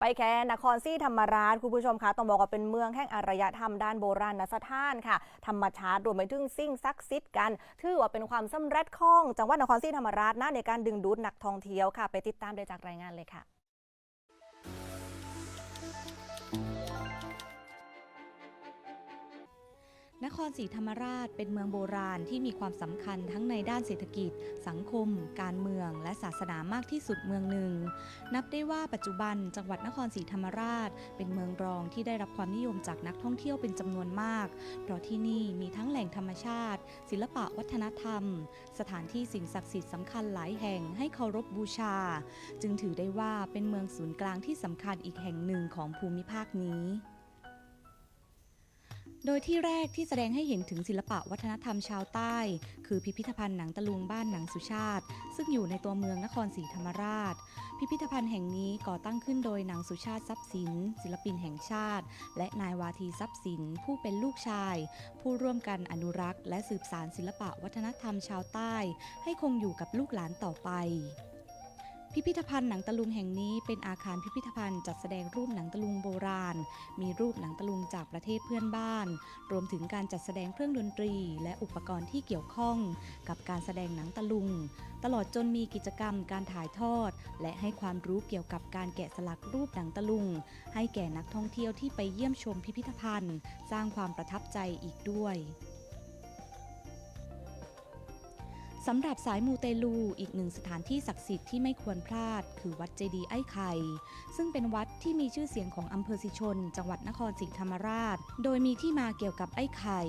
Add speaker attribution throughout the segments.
Speaker 1: ไปแค่นครศรีธรรมราชคุณผู้ชมคะต้องบอกว่าเป็นเมืองแห่งอารยธรรมด้านโบราณสถานค่ะ ธรรมชาติรวมไปถึงสิ่งศักดิ์สิทธิ์กันถือว่าเป็นความสำเร็จของจังหวัดนครซี่ธรรมราชนะในการดึงดูดนักท่องเที่ยวค่ะ ไปติดตามได้จากรายงานเลยค่ะ
Speaker 2: รศรีธรรมราชเป็นเมืองโบราณที่มีความสำคัญทั้งในด้านเศรษฐกิจ สังคม การเมือง และศาสนามากที่สุดเมืองหนึ่ง นับได้ว่าปัจจุบันจังหวัดนครศรีธรรมราช เป็นเมืองรองที่ได้รับความนิยมจากนักท่องเที่ยวเป็นจำนวนมาก เพราะที่นี่มีทั้งแหล่งธรรมชาติ ศิลปะวัฒนธรรม สถานที่สิ่งศักดิ์สิทธิ์สำคัญหลายแห่งให้เคารพบูชา จึงถือได้ว่าเป็นเมืองศูนย์กลางที่สำคัญอีกแห่งหนึ่งของภูมิภาคนี้ โดยที่แรกที่แสดงให้เห็นถึงศิลปะวัฒนธรรมชาวใต้ คือพิพิธภัณฑ์หนังตะลุงบ้านหนังสุชาติ ซึ่งอยู่ในตัวเมืองนครศรีธรรมราช พิพิธภัณฑ์แห่งนี้ก่อตั้งขึ้นโดยหนังสุชาติทรัพย์สิน ศิลปินแห่งชาติ และนายวาทีทรัพย์สิน ผู้เป็นลูกชาย ผู้ร่วมกันอนุรักษ์ และสืบสานศิลปะวัฒนธรรมชาวใต้ ให้คงอยู่กับลูกหลานต่อไป พิพิธภัณฑ์หนังตะลุงแห่งนี้เป็นอาคารพิพิธภัณฑ์จัดแสดงรูปหนังตะลุงโบราณ มีรูปหนังตะลุงจากประเทศเพื่อนบ้าน รวมถึงการจัดแสดงเครื่องดนตรี และอุปกรณ์ที่เกี่ยวข้อง กับการแสดงหนังตะลุง ตลอดจนมีกิจกรรมการถ่ายทอด และให้ความรู้เกี่ยวกับการแกะสลักรูปหนังตะลุง ให้แก่นักท่องเที่ยวที่ไปเยี่ยมชมพิพิธภัณฑ์ สร้างความประทับใจอีกด้วย สำหรับสายมูเตลูอีกหนึ่งสถานที่ศักดิ์สิทธิ์ที่ไม่ควรพลาด คือวัดเจดีย์ไอ้ไข่ ซึ่งเป็นวัดที่มีชื่อเสียงของอำเภอสิชน จังหวัดนครศรีธรรมราช โดยมีที่มาเกี่ยวกับไอ้ไข่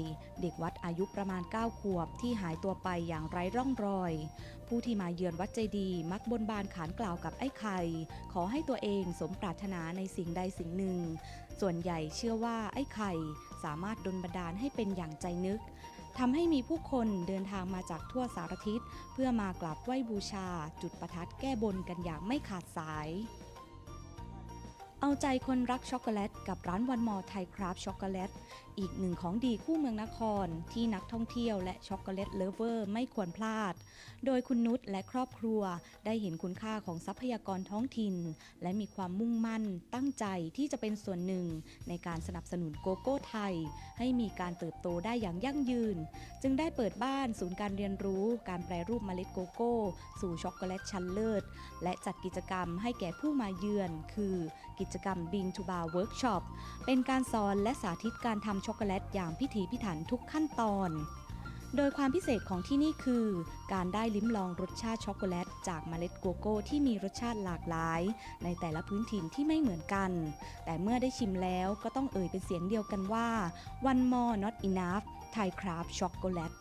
Speaker 2: เด็กวัดอายุประมาณ 9 ขวบที่หายตัวไปอย่างไร้ร่องรอย ผู้ที่มาเยือนวัดเจดีย์มักบนบานขานกล่าวกับไอ้ไข่ ขอให้ตัวเองสมปรารถนาในสิ่งใดสิ่งหนึ่ง ส่วนใหญ่เชื่อว่าไอ้ไข่สามารถดลบันดาลให้เป็นอย่างใจนึก ทำให้มีผู้คนเดินทางมาจากทั่วสารทิศ เพื่อมากราบไหว้บูชา จุดประทัดแก้บนกันอย่างไม่ขาดสาย เอาใจคนรักช็อกโกแลต กับร้านวันมอไทยคราฟช็อกโกแลตอีกหนึ่งของดีคู่เมืองนคร ที่นักท่องเที่ยวและช็อกโกแลตเลเวอร์ไม่ควรพลาด โดยคุณนุชและครอบครัวได้เห็นคุณค่าของทรัพยากรท้องถิ่น และมีความมุ่งมั่นตั้งใจที่จะเป็นส่วนหนึ่ง ในการสนับสนุนโกโก้ไทย ให้มีการเติบโตได้อย่างยั่งยืน จึงได้เปิดบ้านศูนย์การเรียนรู้ การแปรรูปเมล็ดโกโก้ สู่ช็อกโกแลตชั้นเลิศและจัดกิจกรรมให้แก่ผู้มาเยือน คือ กิจกรรม Bean to Bar Workshop เป็นการสอนและสาธิตการทำช็อก็อกโกแลตอย่างพิถีพิถันทุกขั้นตอน โดยความพิเศษของที่นี่คือ การได้ลิ้มลองรสชาติช็อกโกแลต จากเมล็ดโกโก้ที่มีรสชาติหลากหลาย ในแต่ละพื้นถิ่นที่ไม่เหมือนกัน แต่เมื่อได้ชิมแล้วก็ต้องเอ่ยเป็นเสียงเดียวกันว่า one more not enough Thai craft chocolate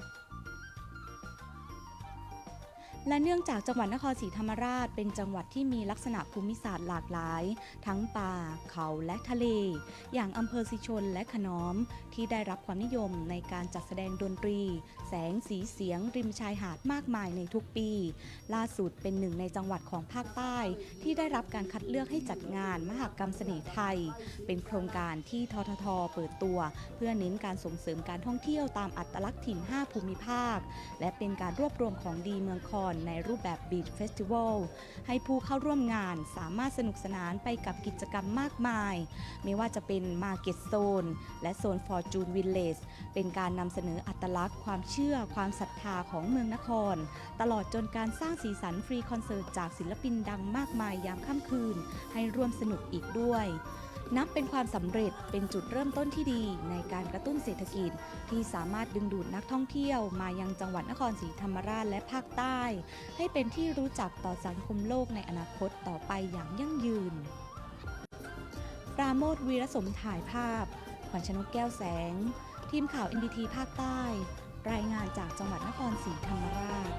Speaker 2: และเนื่องจากจังหวัดนครศรีธรรมราช เป็นจังหวัดที่มีลักษณะภูมิศาสตร์หลากหลาย ทั้งป่า เขาและทะเล อย่างอำเภอสิชนและขนอม ที่ได้รับความนิยมในการจัดแสดงดนตรี แสงสีเสียง ริมชายหาดมากมายในทุกปี ล่าสุดเป็นหนึ่งในจังหวัดของภาคใต้ ที่ได้รับการคัดเลือกให้จัดงานมหกรรมเสน่ห์ไทย เป็นโครงการที่ททท เปิดตัว เพื่อเน้นการส่งเสริมการท่องเที่ยวตามอัตลักษณ์ถิ่น 5 ภูมิภาค และเป็นการรวบรวมของดีเมืองคอนในรูปแบบ Beach Festival ให้ผู้เข้าร่วมงานสามารถสนุกสนานไปกับกิจกรรมมากมาย ไม่ว่าจะเป็น Market Zone และโซน Fortune Village เป็นการนำเสนออัตลักษณ์ความเชื่อความศรัทธาของเมืองนคร ตลอดจนการสร้างสีสันฟรีคอนเสิร์ตจากศิลปินดังมากมายยามค่ำคืน ให้ร่วมสนุกอีกด้วย นับเป็นความสำเร็จเป็นจุดเริ่มต้นที่ดีในการกระตุ้นเศรษฐกิจ ที่สามารถดึงดูดนักท่องเที่ยวมายังจังหวัดนครศรีธรรมราชและภาคใต้ ให้เป็นที่รู้จักต่อสังคมโลกในอนาคตต่อไปอย่างยั่งยืน ปราโมทวีรสมถ่ายภาพขวัญชนกแก้วแสง ทีมข่าว NDT ภาคใต้ รายงานจากจังหวัดนครศรีธรรมราช